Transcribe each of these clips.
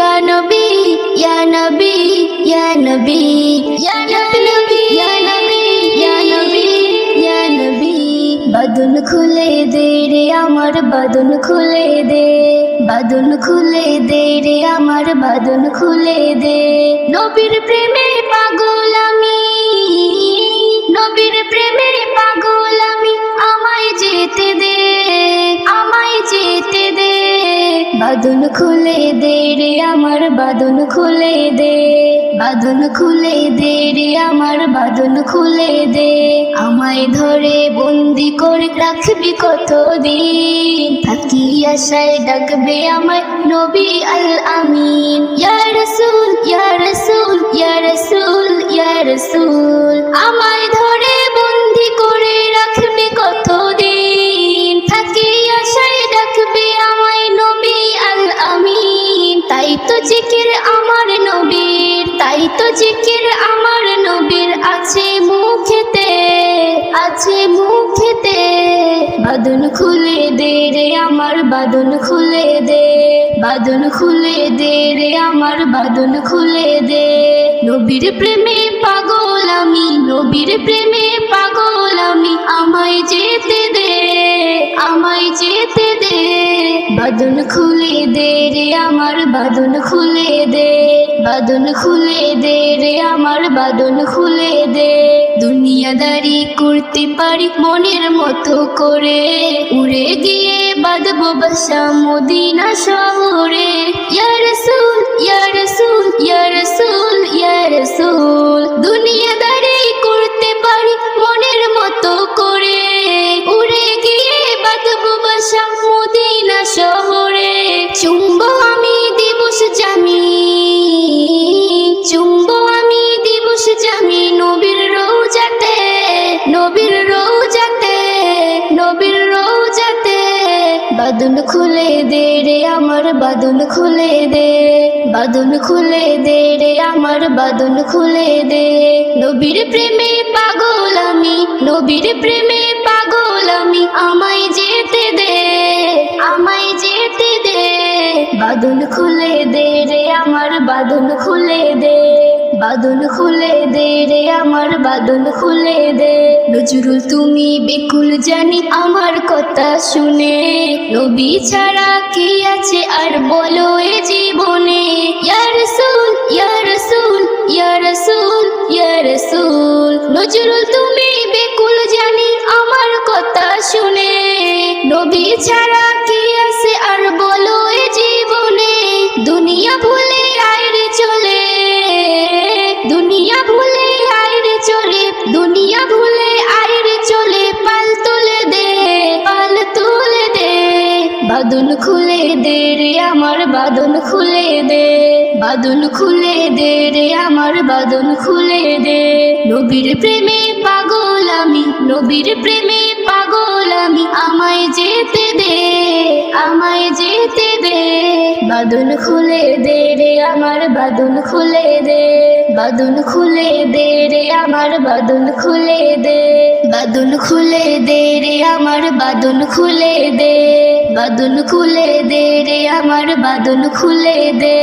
ইয়া নবী ইয়া নবী ইয়া নবী ইয়া নবী ইয়া নবী ইয়া নবী ইয়া নবী বাদন খুলে দে রে আমার, বাদন খুলে দে। বাদন খুলে দে রে আমার, বাদন খুলে দে। নবীর প্রেমে পাগল আমি। নবীর প্রেমে পাগল আমি। আমায় যেতে দে, আমায় যেতে বাদন খুলে দে রে আমার, বাদন খুলে দে। বাদন খুলে দে রে আমার, বাদন খুলে দে। আমায় ধরে বন্দি করে রাখবি কতদিন? থাকি আশায় ডাকবে আমায় নবী আল আমিন ইয়া রাসূল ইয়া রাসূল ইয়া রাসূল ইয়া রাসূল। আমায় ধরে বন্দি করে রাখবে কতদিন বাদন খুলে দে, বাদন খুলে দে রে আমার, বাদন খুলে দে। নবীর প্রেমে পাগল আমি, নবীর প্রেমে পাগল আমি, আমায় যেতে দে, আমায় যেতে দে। বাদন খুলে দে রে আমার, বাদন খুলে দে, বাদন খুলে দে রে আমার, বাদন খুলে দে। দুনিয়াদারি করতে পারি মনের মতো করে, উড়ে গিয়ে বাঁধবো বাসা মদিনা শহরে। ইয়া রাসূল ইয়া রাসূল ইয়া রাসূল ইয়া রাসূল। দুনিয়াদারি বাদন খুলে দে রে, আমার বাদন খুলে দে। নবীর প্রেমে পাগল আমি, নবীর প্রেমে পাগল আমি, আমায় যেতে দে, আমায় যেতে দে। বাদন খুলে দে রে, আমার বাদন খুলে দে। বাদন খুলে দে রে, আমার বাদন খুলে দে। নজরুল তুমি বেকুল জানি আমার কথা শুনে। নবী ছাড়া কি আছে আর বলো এ জীবনে? ইয়ারসুল ইয়ারসুল ইয়ারসুল ইয়ারসুল ইয়া রাসূল ইয়া রাসূল। নজরুল তুমি বেকুল জানি আমার কথা শুনে। নবী ছাড়া খুলে দে রে আমার বাদন খুলে দে বাদন খুলে দে রে আমার বাদন খুলে দে নবীর প্রেমে পাগল আমি নবীর প্রেমে পাগল আমি আমায় যেতে দে আমায় যেতে দে বাদন খুলে দে রে আমার বাদন খুলে দে বাদন খুলে দে রে আমার বাদন খুলে দে বাদন খুলে দে রে আমার বাদন খুলে দে বাদন খুলে দে রে আমার বাদল খুলে দে।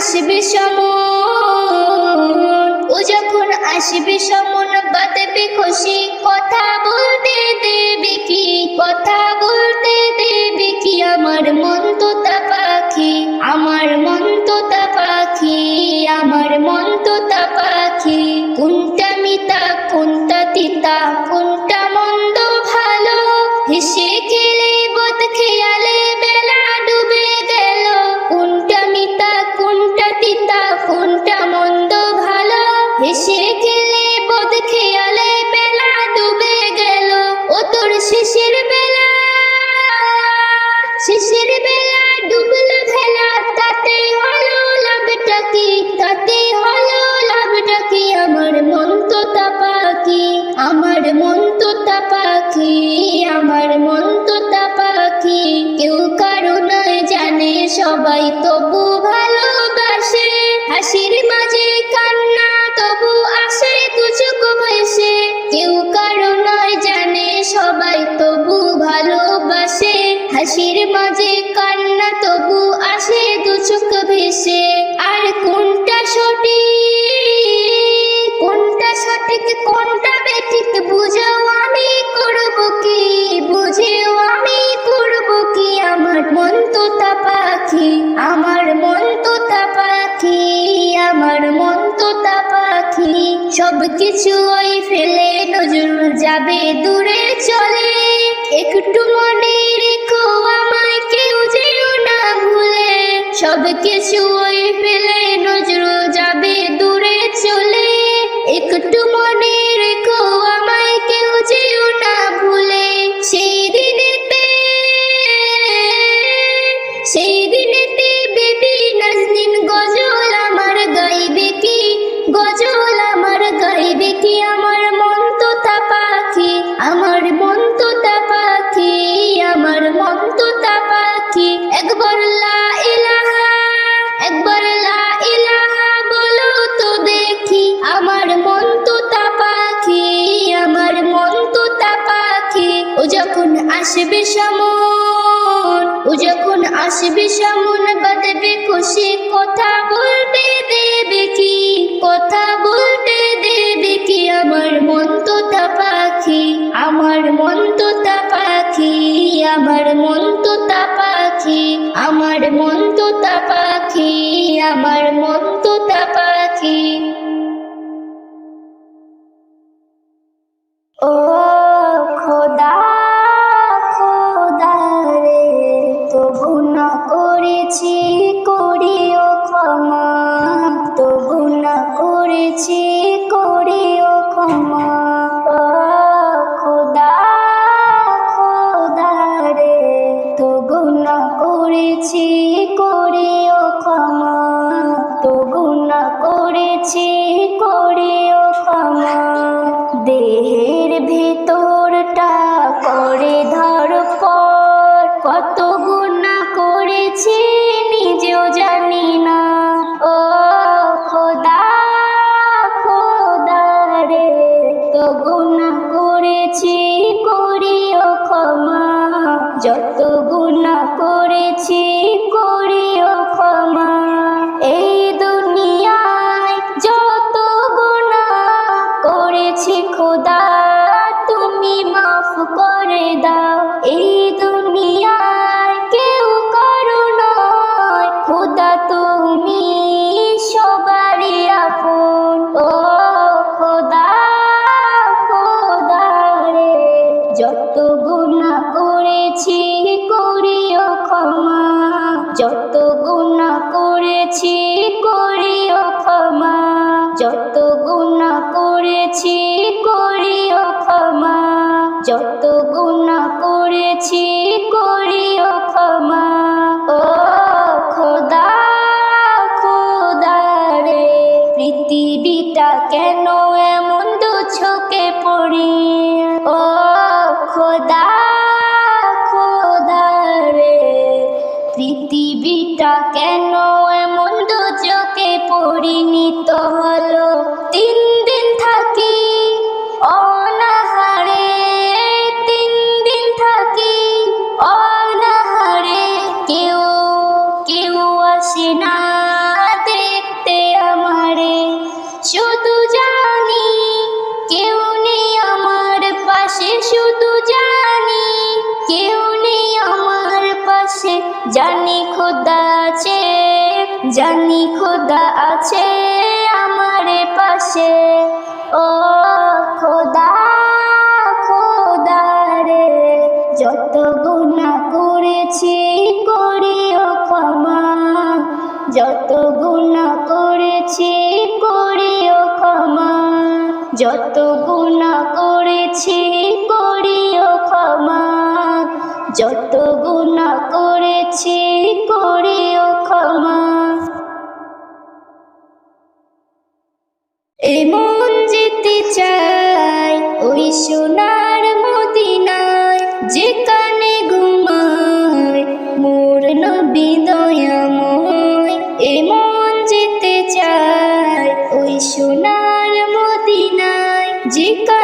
আসবে সমন। ও যখন আসবে সমন বাদবে খুশি। কথা বলতে দেবে কি? কথা বলতে দেবে কি? আমার মন তোতা পাখি। আমার মন তোতা পাখি। আমার মন তোতা পাখি। কোনটা মিতা কোনটা তিতা কোনটা সব ফেলে নজর যাবে দূরে চলে। একটু মনে রেখো আমায় কেউ যেও না ভুলে। সব কিছু ফেলে নজর যাবে দূরে চলে। একটু মনে আসবে সামন, ও যখন আসবে সামন, বাঁধবে খুশি, কথা বলতে দেবে কি? কথা বলতে দেবে কি? আমার মন তো পাখি, আমার মন তো পাখি, আমার মন তো পাখি, আমার মন তো পাখি, আমার মন যত গুণা করেছি করিও ক্ষমা। যত গুণা করেছি জানি খোদা আছে আমার পাশে। ও খোদা খোদা রে, যত গুণা করেছি করিও ক্ষমা। যত গুণা করেছি করিও ক্ষমা। যত গুণা করেছি করিও ক্ষমা। যত গুণা করেছি করিও ক্ষমা। এমন যেতে চাই, ওই সোনার মদিনায় যেখানে ঘুমায় মোর নবী এমন যেতে চাই, ওই সোনার মদিনায় যেখানে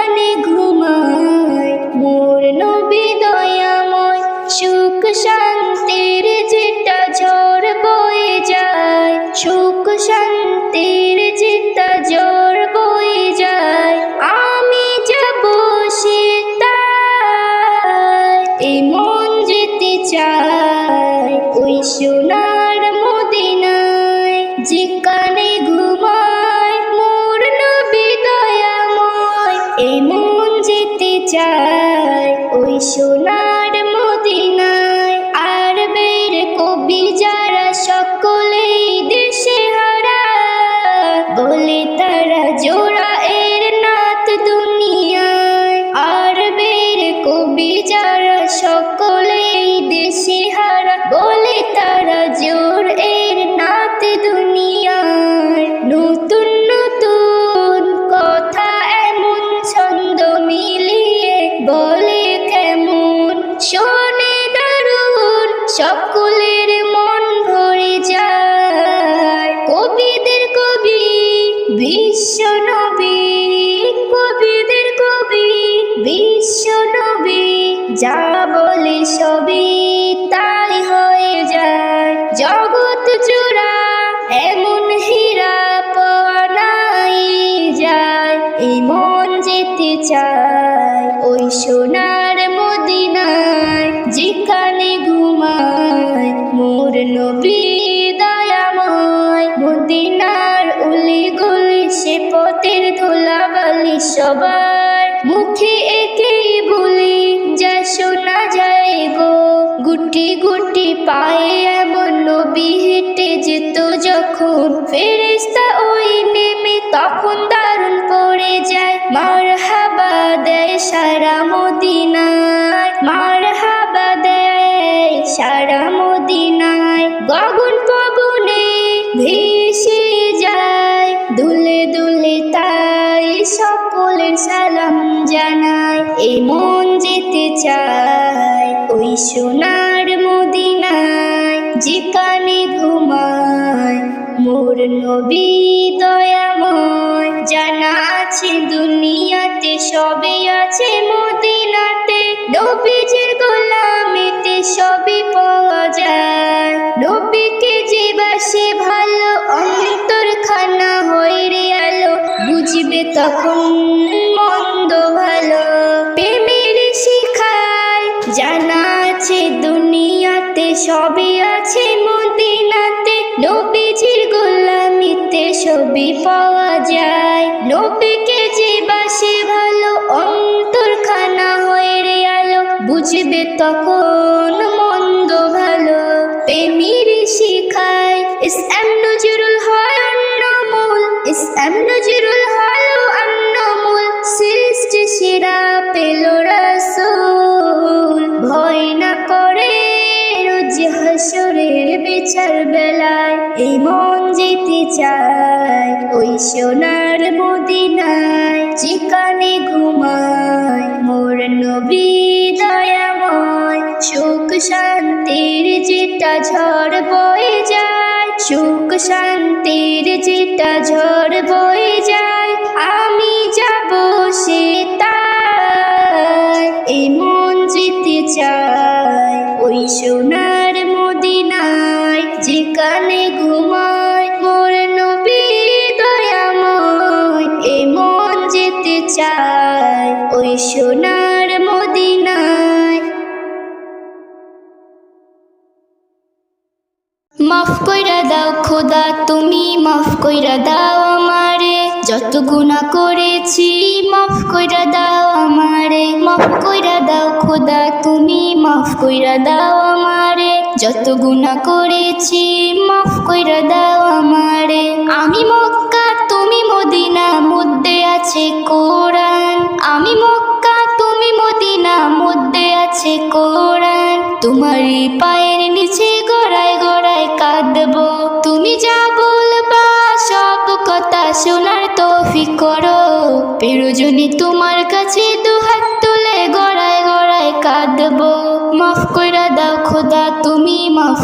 পায়ে এমন নবী হেঁটে যেত যখন ফেরেস্তা ওই নেমে তখন দারুণ পড়ে যায়। মার হাবা দেয় সারা মদিনায় মার হাবা দেয় সারা মদিনায়। গগন পবনে ভেসে যায়, দুলে দুলে তাই সকলের সালাম জানায় এই মন যেতে চায় ওই সোনার মদিনায় যেখানে ঘুমায় মোর নবী দয়াময়, জানা আছে দুনিয়াতে সবই আছে মদিনাতে নবীজির গোলামিতে সবই পাওয়া যায়, নবীকে যে বাসে ভালো অন্তর বুঝবে তখন মন্দ ভালো। প্রেমের শিখায় জানা আছে, দুনিয়াতে সবই আছে, মদিনাতে নবীজির গোলামিতে সবই পাওয়া যায়। নবীকে যে বাসে ভালো অন্তর খানা হয়ে রে আলো, বুঝবে তখন মন্দ ভালো। প্রেমের শিখায় ইস এম নজরুল হয় অন্নমূল ইস যেতে চায় ওই সোনার মদিনায় যেখানে ঘুমায় মোর নবী দয়াময়, সুখ শান্তির যেটা ঝড় বয়ে যায়, সুখ শান্তির যেটা ঝড় বয়ে যায়, আমি যাব করেছি, মাফ কইরা দাও আমারে। মাফ কইরা দাও খোদা, তুমি মাফ কইরা দাও আমারে। যত গুনাহ করেছি, মাফ কইরা দাও আমারে। আমি মক্কা, তুমি মদিনা, মধ্যে আছে কোরআন। আমি মক্কা, তুমি মদিনা, মধ্যে আছে কোরআন। তোমারই পায়ের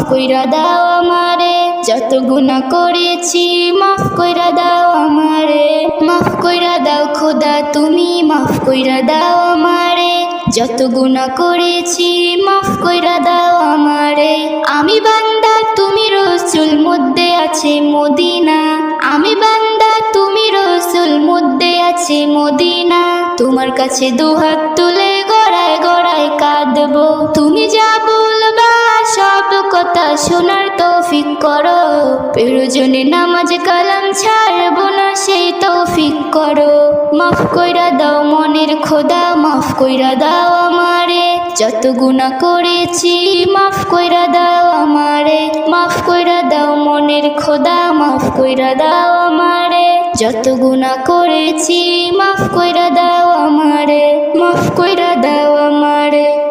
কইরা দাও আমারে, যত গুণা করেছি মাফ কইরা দাও আমারে। মাফ কইরা দাও খোদা, তুমি মাফ কইরা দাও আমারে। যত গুণা করেছি মাফ কইরা দাও আমারে। আমি বান্দা, তুমি রসুল, মধ্যে আছে মদিনা। আমি বান্দা, তুমি রসুল, মধ্যে আছে মদিনা। তোমার কাছে দুহাত তুলে গড়ায় গড়ায় কাঁদবো। তুমি যা বলবা সব কথা শোনার তৌফিক করো। প্রয়োজনে নামাজ, কালাম ছাড়বো না, সেই তৌফিক করো। মাফ কইরা দাও মনের খোদা, মাফ কইরা দাও আমারে। যত গুণা করেছি, মাফ কইরা দাও আমারে। মাফ কইরা দাও মনের খোদা, মাফ কইরা দাও আমারে। যত গুণা করেছি, মাফ কইরা দাও আমারে। মাফ কইরা দাও আমারে।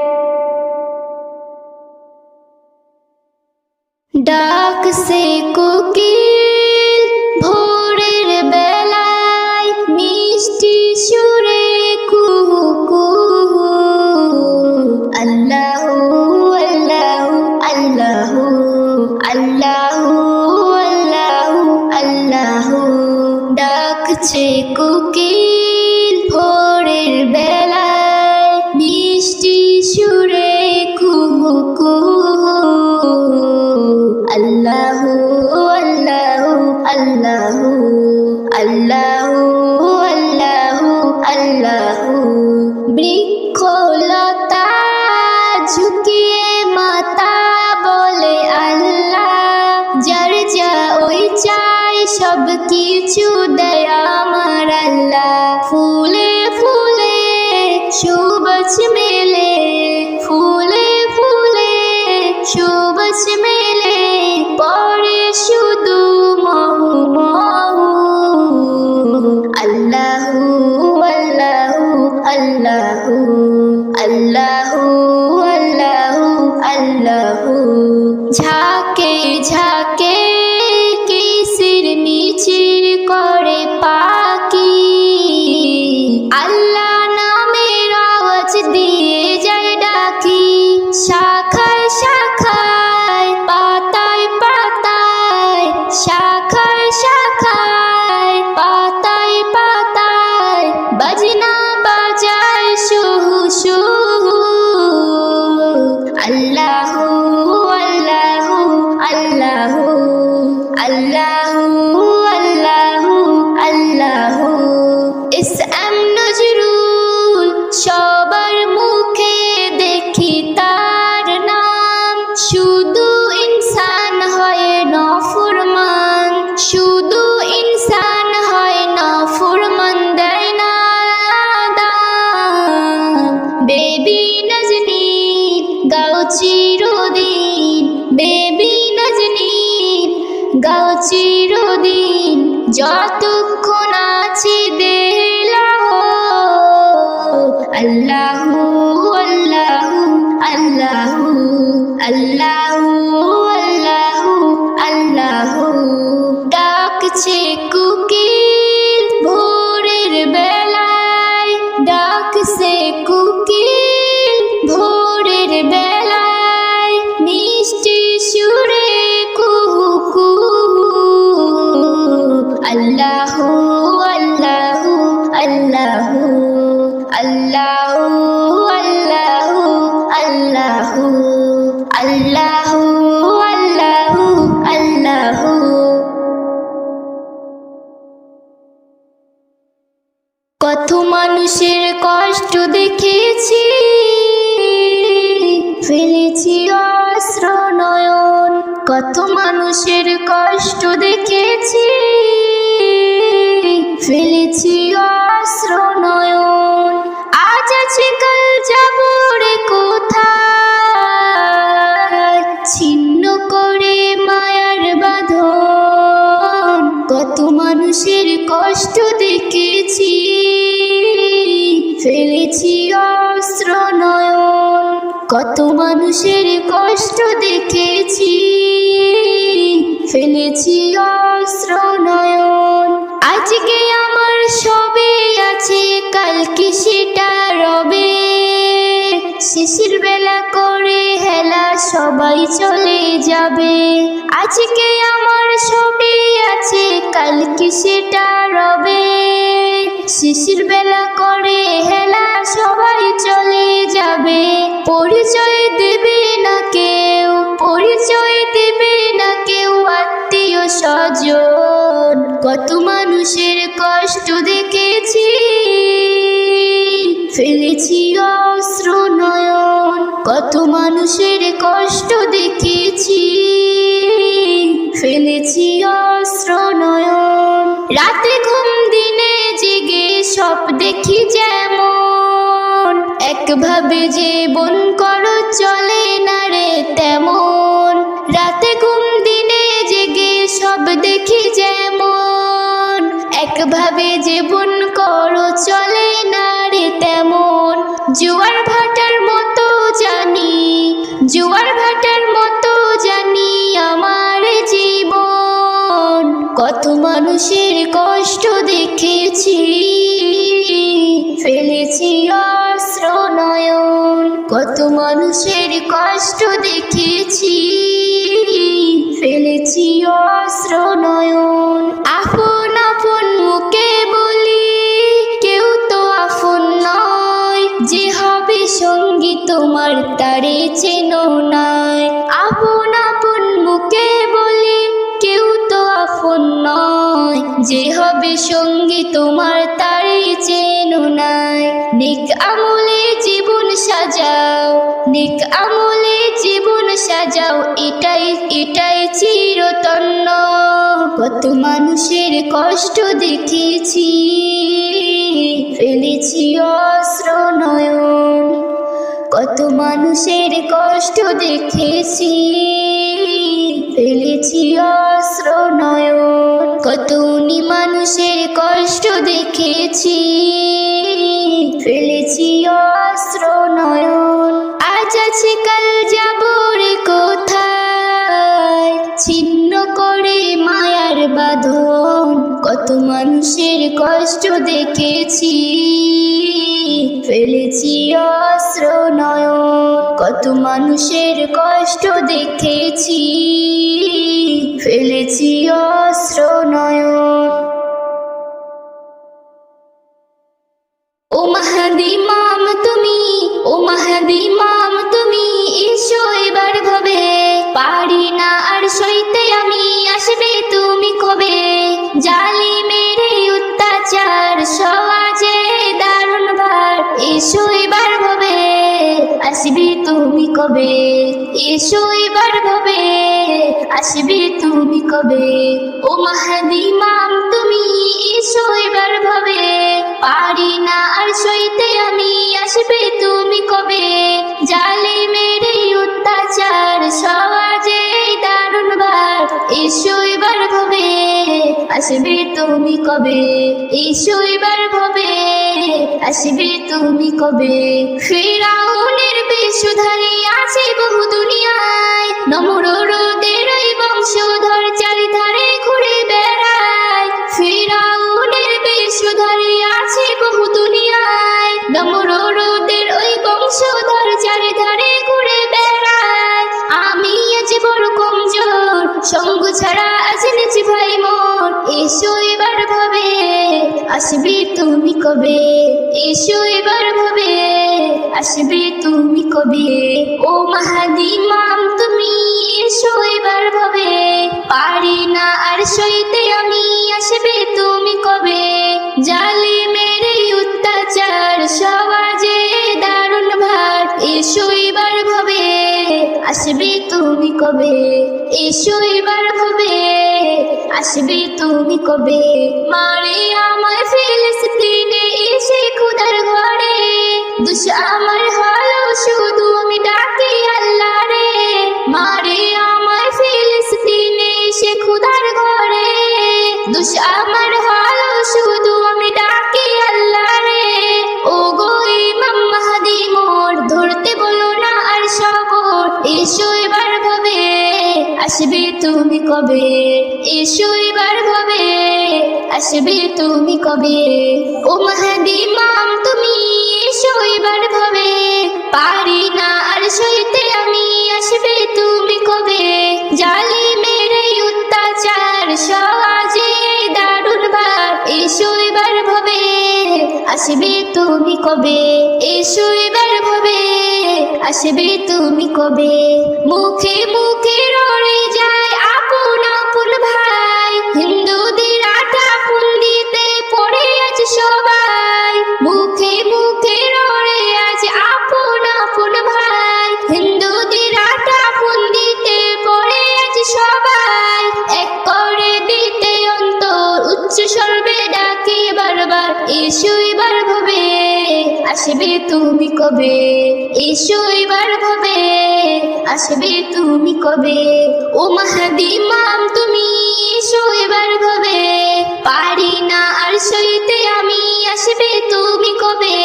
ডাক সে কোকিল ভোরের বেলায় মিষ্টি সুরে কুহু আল্লাহ আল্লাহ আল্লাহ আল্লাহ আল্লাহ আল্লাহ ডাকছে কোকিল ডাকছে কুকিল, ভোরের বেলায় ডাকছে কুকিল, ভোরের বেলায় মিষ্টি সুরে কুহু আল্লাহ আল্লাহ আল্লাহ আল্লাহ। কত মানুষের কষ্ট দেখেছি, ফেলেছি অস্ত্র নয়ন। আজ আছে, কাল যাব রে কোথায়? ছিন্ন করে মায়ার বাঁধন। কত মানুষের কষ্ট দেখেছি, ফেলেছি অস্ত্র নয়ন। কত মানুষের কষ্ট দেখেছি ফেলেছি অস্ত্র নয়ন। আজকে আমার সবে আছে কালকে সেটা রবে। শিশির বেলা করে হেলা সবাই চলে যাবে। আজকে আমার ছবি আছে কালকে সেটা রবে। শিশির বেলা করে হেলা সবাই চলে যাবে। পরিচয় কত মানুষের কষ্ট দেখেছি। ফেলেছি অস্ত্র নয়ন। রাতে ঘুম দিনে জেগে সব দেখি যেমন। একভাবে জীবন করো চলে না রে তেমন। রাতে ঘুম দিনে জেগে সব দেখি যেমন। একভাবে জীবন করো চলে না রে তেমন। জোয়ার মানুষের কষ্ট দেখেছি। ফেলেছি অস্ত্র নয়ন। কত মানুষের কষ্ট দেখেছি। ফেলেছি অস্ত্র নয়ন। হবে সঙ্গী তোমার তারে চেনো নাই। নিক আমলে জীবন সাজাও, নিক আমলে জীবন সাজাও, এটাই এটাই চিরতন্ন। কত মানুষের কষ্ট দেখেছি ফেলেছি অস্ত্র নয়ন। কত মানুষের কষ্ট দেখেছি, ফেলেছি অস্ত্র নয়ন। কত উনি মানুষের কষ্ট দেখেছি, ফেলেছি অস্ত্র নয়ন। আজ আছে, কাল যাব রে কোথায়? ছিন্ন করে মায়ার বাঁধন। কত মানুষের কষ্ট দেখেছি। ফেলেছি অস্ত্র নয়ন। কত মানুষের কষ্ট দেখেছি। ফেলেছি অস্ত্র নয়ন। এসো এবার ভাবে, আসবে তুমি কবে? ও মাহাদি মাম তুমি এসো এবার ভাবে। পারি না আর সইতে আমি, আসবে তুমি কবে? জালে মেরে অত্যাচার, সমাজে দারুণ বার। এসো আসবে তুমি কবে? এসো এবার ভাবে। আসবে তুমি কবে? ফেরাউনের বেশুধারী আছে বহু দুনিয়ায়। নমরোদের ওই বংশধর চারিধারে ঘুরে বেড়ায়। ফেরাউনের বেশুধারী আছে বহু দুনিয়ায়। নমরোদের ওই বংশধর চারিধারে ঘুরে বেড়ায়। আমি আজ বড় কমজোর, সঙ্গ ছাড়া আজ নেছি ভাই এসো এবার ভাবে, আসবে তুমি কবে? এসো এবার ভাবে, আসবে তুমি কবে? ও মাহাদি মাম, তুমি এসো এবার ভাবে। পারি না আর সইতে আমি, আসবে তুমি কবে? জালে মেরে অত্যাচার, সমাজে দারুণ ভার এসো এবার ভাবে, আসবে তুমি কবে? এসো এবার ভাবে আসবে তুমি কবে? মারে আমায় ফিলিস্তিনে এসে খুদার ঘরে। দুষ আমার হলো শুধু আমি ডাকি আল্লাহ রে মারে আমায় ফিলিস্তিনে এসে খুদার ঘরে। দুষ আমার হলো শুধু আমি ডাকি আল্লাহ রে ও গো ইমাম মাহাদি মোর, ধরতে বলো না আর সবর। এসো এবার ভাবে আসবে তুমি কবে? এসো এবার কবে আসবে তুমি কবে? ও মহাদি মাম, তুমি এসো এবার কবে পারি না আর সইতে আমি, আসবে তুমি কবে? জালি মেরে অত্যাচার সাজে দারুণ বার এসো এবার হবে, আসবে তুমি কবে? এসো এবার হবে, আসবে তুমি কবে? মুখে মুখে রড়ে আসবে তুমি কবে? এসো এবার ভাবে আসবে তুমি কবে? ও মাহাদি মাম, তুমি এসো এবার ভাবে পারি না আর সইতে আমি, আসবে তুমি কবে?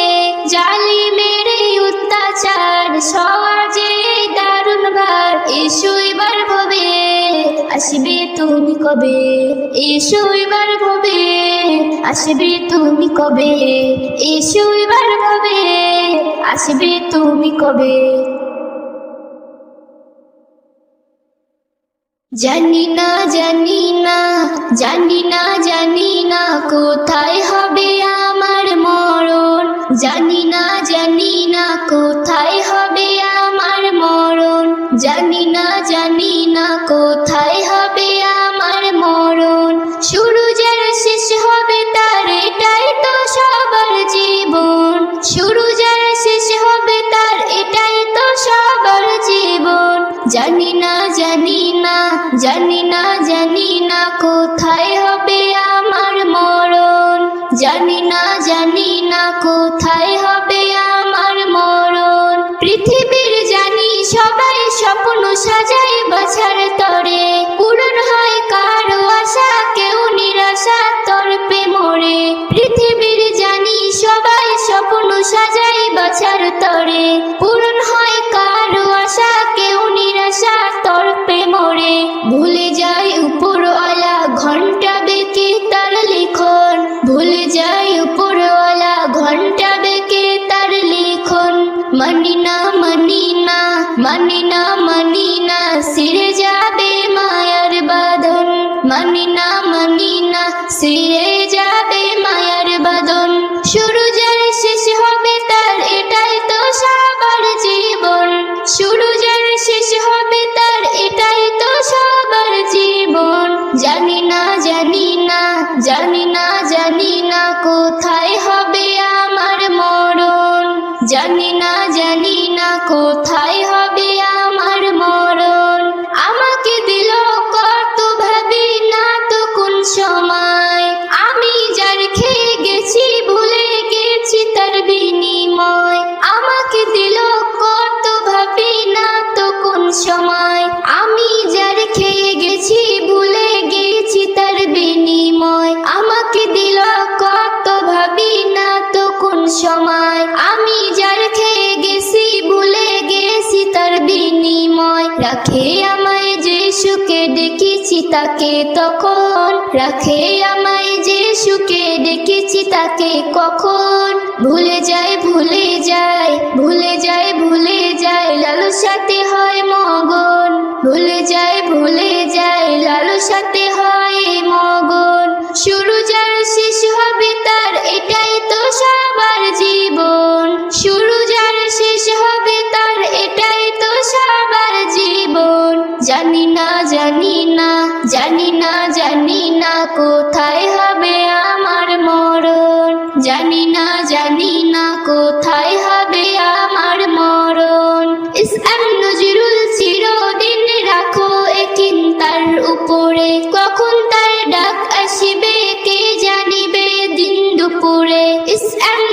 জালি মেরে অত্যাচার সমাজে দারুণ ভার, এসো এবার ভাবে আসবে তুমি কবে? এসো এবার ভাবে আসবে তুমি কবে? এসো এবার কবে? আসবে তুমি কবে? জানি না জানি না জানি না জানি না কোথায় হবে আমার মরণ। জানি না জানি না কোথায় হবে আমার মরণ। জানি না জানি না কোথায় কোথায় হবে? তখন রাখে আমায় যে সুখে ডেকেছি তাকে কখন ভুলে যায় peace and